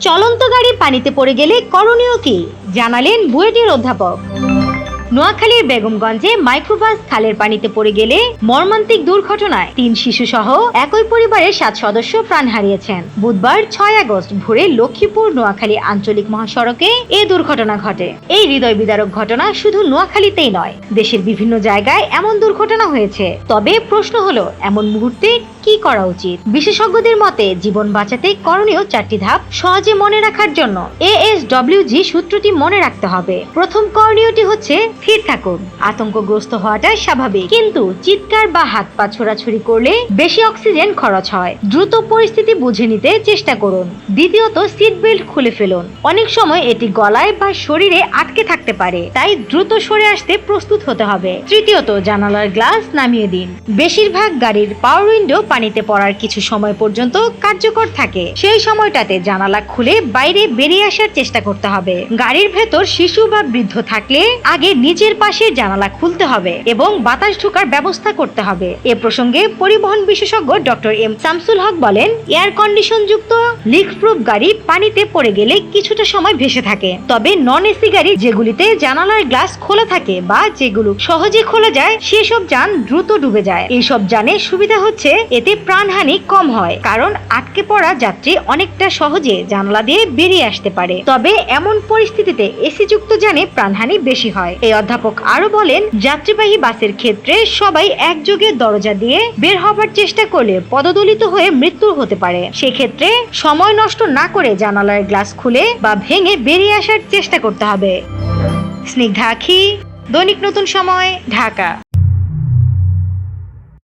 চলন্ত গাড়ি পানিতে পড়ে গেলে করণীয় কি? জানালেন বুয়েটের অধ্যাপক। নোয়াখালীর বেগমগঞ্জে মাইক্রোবাস খালের পানিতে পড়ে গেলে মর্মান্তিক দুর্ঘটনায় তিন শিশু সহ একই পরিবারের সাত সদস্য প্রাণ হারিয়েছেন। বুধবার ছয় আগস্ট ভোরে লক্ষ্মীপুর নোয়াখালী আঞ্চলিক মহাসড়কে এই দুর্ঘটনা ঘটে। এই হৃদয় বিদারক ঘটনা শুধু নোয়াখালীতেই নয়, দেশের বিভিন্ন জায়গায় এমন দুর্ঘটনা হয়েছে। তবে প্রশ্ন হলো, এমন মুহূর্তে কি করা উচিত? বিশেষজ্ঞদের মতে, জীবন বাঁচাতে করণীয় চারটি ধাপ সহজে মনে রাখার জন্য এএসডব্লিউজি সূত্রটি মনে রাখতে হবে। প্রথম করণীয়টি হচ্ছে স্থির থাকুন। আতঙ্কগ্রস্ত হওয়াটা স্বাভাবিক। কিন্তু চিৎকার বা হাত পা ছোড়াছুড়ি করলে বেশি অক্সিজেন খরচ হয়। দ্রুত পরিস্থিতি বুঝে নিতে চেষ্টা করুন। দ্বিতীয়ত, সিট বেল্ট খুলে ফেলুন। অনেক সময় এটি গলায় বা শরীরে আটকে থাকতে পারে। তাই দ্রুত সরে আসতে প্রস্তুত হতে হবে। তৃতীয়ত, জানালার গ্লাস নামিয়ে দিন। বেশিরভাগ গাড়ির পাওয়ার উইন্ডো পানিতে পড়ার কিছু সময় পর্যন্ত কার্যকর থাকে। সেই সময়টাতে জানালা খুলে বাইরে বেরিয়ে আসার চেষ্টা করতে হবে। গাড়ির ভেতর শিশু বা বৃদ্ধ থাকলে আগে নিচের পাশে জানালা খুলতে হবে এবং বাতাস ঢোকার ব্যবস্থা করতে হবে। এ প্রসঙ্গে পরিবহন বিশেষজ্ঞ ডক্টর এম শামসুল হক বলেন, এয়ার কন্ডিশন যুক্ত লিক প্রুফ গাড়ি পানিতে পড়ে গেলে কিছুটা সময় ভেসে থাকে। তবে নন এসি গাড়ি যেগুলিতে জানালার গ্লাস খোলা থাকে বা যেগুলো সহজে খোলা যায়, সেসব যান দ্রুত ডুবে যায়। এইসব যানে সুবিধা হচ্ছে, এতে প্রাণহানি কম হয়, কারণ আটকে পড়া যাত্রী অনেকটা সহজে জানলা দিয়ে বেরিয়ে আসতে পারে। তবে এমন পরিস্থিতিতে এসি যুক্ত যানে প্রাণহানি বেশি হয়। এই অধ্যাপক আরও বলেন, যাত্রীবাহী বাসের ক্ষেত্রে সবাই একযোগে দরজা দিয়ে বের হবার চেষ্টা করলে পদদলিত হয়ে মৃত্যু হতে পারে। সেক্ষেত্রে সময় নষ্ট না করে জানালার গ্লাস খুলে বা ভেঙে বেরিয়ে আসার চেষ্টা করতে হবে। স্নিগ্ধাখি দৈনিক নতুন সময়, ঢাকা।